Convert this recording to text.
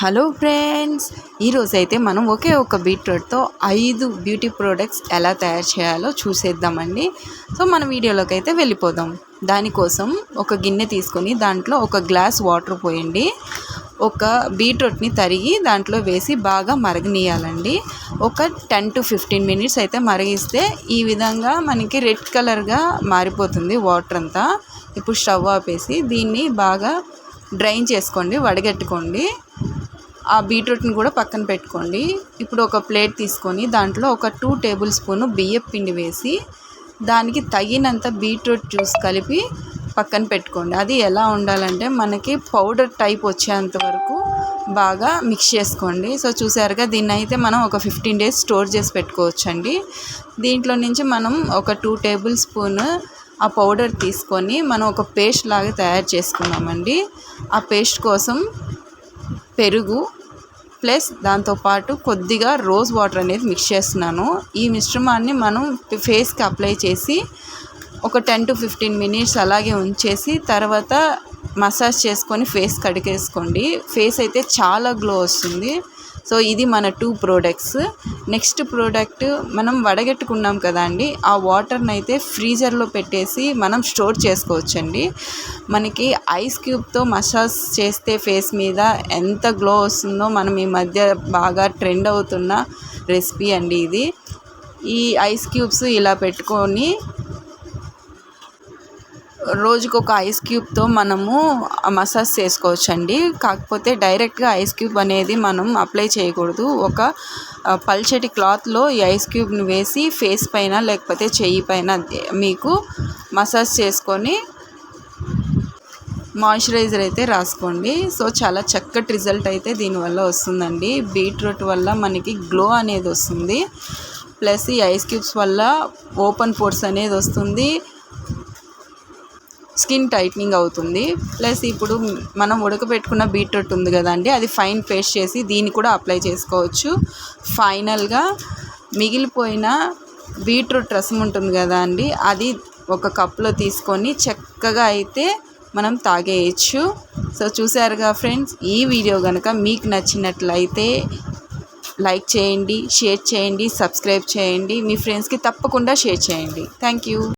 Hello friends ఈరోజు అయితే మనం ఒకే ఒక బీట్రూట్తో ఐదు బ్యూటీ ప్రోడక్ట్స్ ఎలా తయారు చేయాలో చూసేద్దామండి. సో మన వీడియోలోకి అయితే వెళ్ళిపోదాం. దానికోసం ఒక గిన్నె తీసుకొని దాంట్లో ఒక గ్లాస్ వాటర్ పోయండి. ఒక బీట్రూట్ని తరిగి దాంట్లో వేసి బాగా మరగనీయాలండి. ఒక టెన్ టు ఫిఫ్టీన్ మినిట్స్ అయితే మరిగిస్తే ఈ విధంగా మనకి రెడ్ కలర్గా మారిపోతుంది వాటర్ అంతా. ఇప్పుడు స్టవ్ ఆపేసి దీన్ని బాగా డ్రైన్ చేసుకోండి వడగట్టుకోండి. ఆ బీట్రూట్ని కూడా పక్కన పెట్టుకోండి. ఇప్పుడు ఒక ప్లేట్ తీసుకొని దాంట్లో ఒక టూ టేబుల్ స్పూన్ బియ్యం పిండి వేసి దానికి తగినంత బీట్రూట్ జ్యూస్ కలిపి పక్కన పెట్టుకోండి. అది ఎలా ఉండాలంటే మనకి పౌడర్ టైప్ వచ్చేంత వరకు బాగా మిక్స్ చేసుకోండి. సో చూసారుగా దీన్ని అయితే మనం ఒక ఫిఫ్టీన్ డేస్ స్టోర్ చేసి పెట్టుకోవచ్చండి. దీంట్లో నుంచి మనం ఒక టూ టేబుల్ స్పూన్ ఆ పౌడర్ తీసుకొని మనం ఒక పేస్ట్ లాగా తయారు చేసుకున్నామండి ఆ పేస్ట్ కోసం పెరుగు ప్లస్ దాంతోపాటు కొద్దిగా రోజ్ వాటర్ అనేది మిక్స్ చేస్తున్నాను. ఈ మిశ్రమాన్ని మనం ఫేస్కి అప్లై చేసి ఒక టెన్ టు ఫిఫ్టీన్ మినిట్స్ అలాగే ఉంచేసి తర్వాత మసాజ్ చేసుకొని ఫేస్ కడిగేసుకోండి. ఫేస్ అయితే చాలా గ్లో వస్తుంది. సో ఇది మన టూ ప్రోడక్ట్స్ నెక్స్ట్ ప్రోడక్ట్ మనం వడగట్టుకున్నాం కదా అండి ఆ వాటర్ని అయితే ఫ్రీజర్లో పెట్టేసి మనం స్టోర్ చేసుకోవచ్చండి. మనకి ఐస్ క్యూబ్తో మసాజ్ చేస్తే ఫేస్ మీద ఎంత గ్లో వస్తుందో మనం ఈ మధ్య బాగా ట్రెండ్ అవుతున్న రెసిపీ అండి ఇది. ఈ ఐస్ క్యూబ్స్ ఇలా పెట్టుకొని రోజుకు ఒక ఐస్ క్యూబ్తో మనము మసాజ్ చేసుకోవచ్చండి. కాకపోతే డైరెక్ట్గా ఐస్ క్యూబ్ అనేది మనం అప్లై చేయకూడదు. ఒక పల్చటి క్లాత్లో ఈ ఐస్ క్యూబ్ని వేసి ఫేస్ పైన లేకపోతే చెయ్యి పైన మీకు మసాజ్ చేసుకొని మాయిశ్చరైజర్ అయితే రాసుకోండి. సో చాలా చక్కటి రిజల్ట్ అయితే దీనివల్ల వస్తుందండి. బీట్రూట్ వల్ల మనకి గ్లో అనేది వస్తుంది. ప్లస్ ఈ ఐస్ క్యూబ్స్ వల్ల ఓపెన్ పోర్స్ అనేది వస్తుంది. స్కిన్ టైట్నింగ్ అవుతుంది. ప్లస్ ఇప్పుడు మనం ఉడకబెట్టుకున్న బీట్రూట్ ఉంది కదండి అది ఫైన్ పేస్ట్ చేసి దీన్ని కూడా అప్లై చేసుకోవచ్చు. ఫైనల్గా మిగిలిపోయిన బీట్రూట్ రసం ఉంటుంది కదా అండి అది ఒక కప్లో తీసుకొని చక్కగా అయితే మనం తాగేయచ్చు. సో చూసారుగా ఫ్రెండ్స్ ఈ వీడియో కనుక మీకు నచ్చినట్లయితే లైక్ చేయండి షేర్ చేయండి సబ్స్క్రైబ్ చేయండి. మీ ఫ్రెండ్స్కి తప్పకుండా షేర్ చేయండి. Thank you.